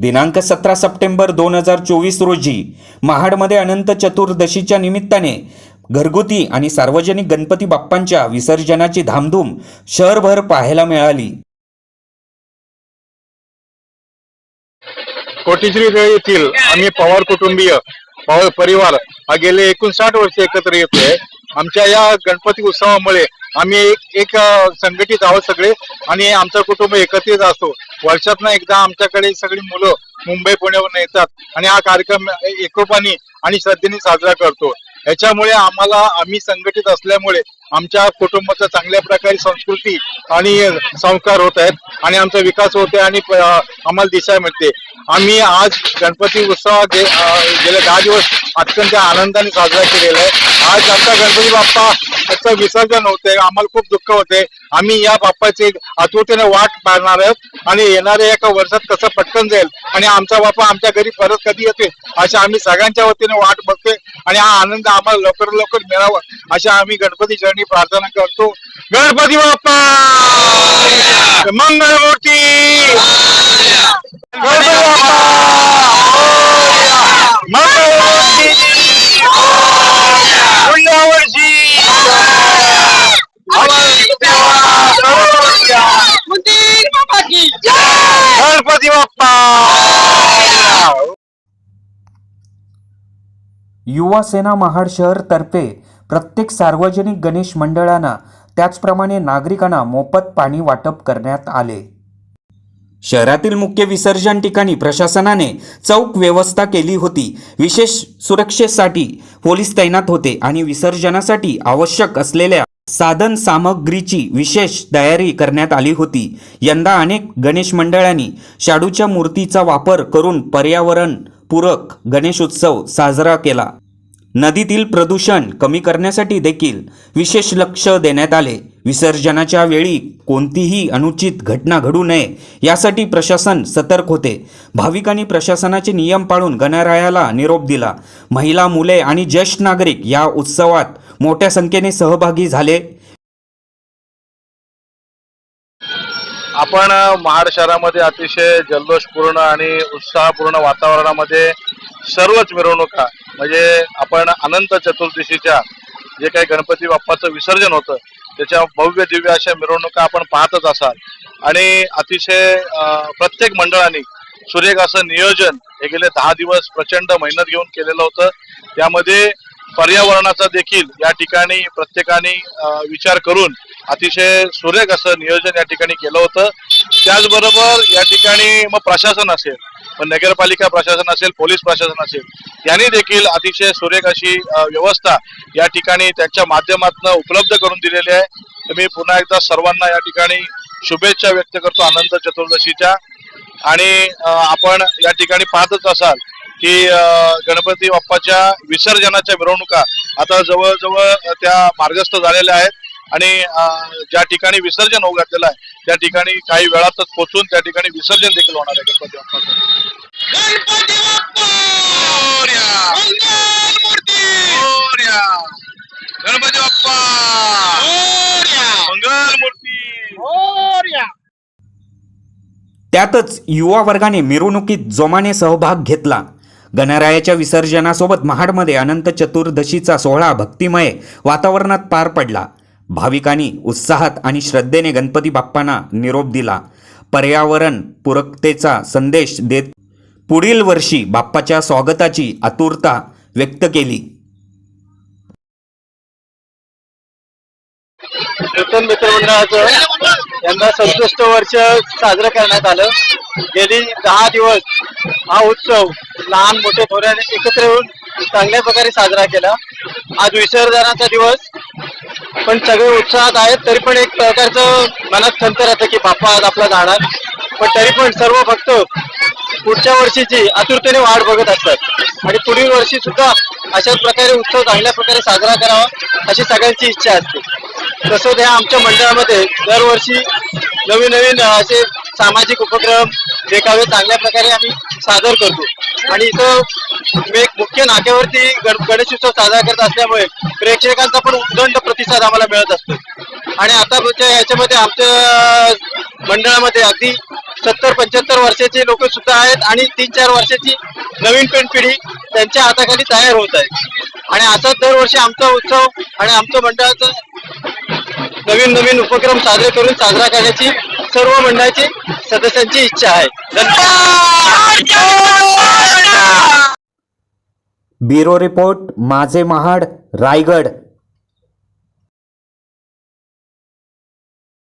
दिनांक सतरा सप्टेंबर दोन हजार चोवीस रोजी महाडमध्ये अनंत चतुर्दशीच्या निमित्ताने घरगुती आणि सार्वजनिक गणपती बाप्पांच्या विसर्जनाची धामधूम शहरभर पाहायला मिळाली. कोटिश्री येथील आम्ही पवार कुटुंबीय पवार परिवार हा गेले एकोणसाठ वर्ष एकत्र येतोय. आमच्या या गणपती उत्सवामुळे आम्ही एक एक संघटित आहोत सगळे आणि आमचं कुटुंब एकत्रित असतो. वर्षातनं एकदा आमच्याकडे सगळी मुलं मुंबई पुण्यावरून येतात आणि हा कार्यक्रम एकोपाने आणि श्रद्धेने साजरा करतो. याच्यामुळे आम्हाला आम्ही संघटित असल्यामुळे आमच्या कुटुंबाचा चांगल्या प्रकारे संस्कृती आणि संस्कार होत आहेत आणि आमचा विकास होते आणि आम्हाला दिशा मिळते. आम्ही आज गणपती उत्सव गे- गेले दहा दिवस अत्यंत आनंदाने साजरा केलेला आहे. आज आमचा गणपती बाप्पा त्याचं विसर्जन होते आम्हाला खूप दुःख होते आम्ही या बाप्पाची आतुरतेने वाट पाहणार आहोत आणि येणाऱ्या एका वर्षात कसं पटकन जाईल आणि आमचा बाप्पा आमच्या घरी परत कधी येते अशा आम्ही सगळ्यांच्या वतीने वाट बघतोय आणि हा आनंद आम्हाला लवकर लवकर मिळावा अशा आम्ही गणपती चरणी प्रार्थना करतो. गणपती बाप्पा! मंगळमूर्ती गणपती बाप्पा मंगलमूर्ती पुढल्या वर्षी गणपती बाप्पा युवा सेना महाड शहरतर्फे प्रत्येक सार्वजनिक गणेश मंडळांना त्याचप्रमाणे नागरिकांना मोफत पाणी वाटप करण्यात आले. शहरातील मुख्य विसर्जन ठिकाणी प्रशासनाने चौक व्यवस्था केली होती. विशेष सुरक्षेसाठी पोलीस तैनात होते आणि विसर्जनासाठी आवश्यक असलेल्या साधन सामग्रीची विशेष तयारी करण्यात आली होती. यंदा अनेक गणेश मंडळांनी शाडूच्या मूर्तीचा वापर करून पर्यावरण पूरक गणेशोत्सव साजरा केला. नदीतील प्रदूषण कमी करण्यासाठी देखील विशेष लक्ष देण्यात आले. विसर्जनाच्या वेळी कोणतीही अनुचित घटना घडू नये यासाठी प्रशासन सतर्क होते. भाविकांनी प्रशासनाचे नियम पाळून गणरायाला निरोप दिला. महिला मुले आणि ज्येष्ठ नागरिक या उत्सवात मोठ्या संख्येने सहभागी झाले. आपण महाड शहरामध्ये अतिशय जल्लोषपूर्ण आणि उत्साहपूर्ण वातावरणामध्ये सर्वच मिरवणुका म्हणजे आपण अनंत चतुर्दशीच्या जे काही गणपती बाप्पाचं विसर्जन होतं त्याच्या भव्य दिव्य अशा मिरवणुका आपण पाहतच असाल. आणि अतिशय प्रत्येक मंडळाने सुरेख असं नियोजन हे गेले दहा दिवस प्रचंड मेहनत घेऊन केलेलं होतं. त्यामध्ये पर्यावरणाचा देखील या ठिकाणी प्रत्येकाने विचार करून अतिशय सुरेख असं नियोजन या ठिकाणी केलं होतं. त्याचबरोबर या ठिकाणी मग प्रशासन असेल मग नगरपालिका प्रशासन असेल पोलीस प्रशासन असेल यांनी देखील अतिशय सुरेख अशी व्यवस्था या ठिकाणी त्यांच्या माध्यमातून उपलब्ध करून दिलेली आहे. तर मी पुन्हा एकदा सर्वांना या ठिकाणी शुभेच्छा व्यक्त करतो आनंद चतुर्दशीच्या. आणि आपण या ठिकाणी पाहतच असाल की गणपती बाप्पाच्या विसर्जनाच्या मिरवणुका आता जवळजवळ त्या मार्गस्थ झालेल्या आहेत आणि ज्या ठिकाणी विसर्जन होऊ घातलेलं आहे त्या ठिकाणी काही वेळातच पोहोचून त्या ठिकाणी विसर्जन देखील होणार आहे गणपती बाप्पाचं. गणपती गणपती बाप्पा! त्यातच युवा वर्गाने मिरवणुकीत जोमाने सहभाग घेतला. गणरायाच्या विसर्जनासोबत महाडमध्ये अनंत चतुर्दशीचा सोहळा भक्तिमय वातावरणात पार पडला. भाविकांनी उत्साहात आणि श्रद्धेने गणपती बाप्पांना निरोप दिला. पर्यावरण पूरकतेचा संदेश देत पुढील वर्षी बाप्पाच्या स्वागताची आतुरता व्यक्त केली. मित्रमंडळाचं यंदा सदुसष्ट वर्ष साजरं करण्यात आलं. गेली दहा दिवस हा उत्सव लहान मोठे थोड्याने एकत्र येऊन चांगल्या प्रकारे साजरा केला. आज विसर्जनाचा दिवस. पण सगळे उत्साहात आहेत तरी पण एक प्रकारचं मनात खंत राहतं की बाप्पा आज आपला जाणार. पण तरी पण सर्व भक्त पुढच्या वर्षीची आतुरतेने वाट बघत असतात. आणि पुढील वर्षी सुद्धा अशाच प्रकारे उत्सव चांगल्या प्रकारे साजरा करावा अशी सगळ्यांची इच्छा असते. तसंच ह्या आमच्या मंडळामध्ये दरवर्षी नवीन नवीन असे सामाजिक उपक्रम देखावे चांगल्या प्रकारे आम्ही सादर करतो. आणि इथं एक मुख्य नाक्यावरती गण गणेशोत्सव साजरा करत असल्यामुळे प्रेक्षकांचा पण उदंड प्रतिसाद आम्हाला मिळत असतो. आणि आता याच्यामध्ये आमच्या मंडळामध्ये अगदी सत्तर पंच्याहत्तर वर्षाचे लोक सुद्धा आहेत आणि तीन चार वर्षाची नवीन पेन पिढी त्यांच्या हाताखाली तयार होत आहे. आणि असाच दरवर्षी आमचा उत्सव आणि आमचं मंडळाचं नवीन नवीन उपक्रम साजरे करून साजरा करण्याची सर्व मंडळाची सदस्यांची इच्छा आहे. ब्युरो रिपोर्ट माझे महाड रायगड.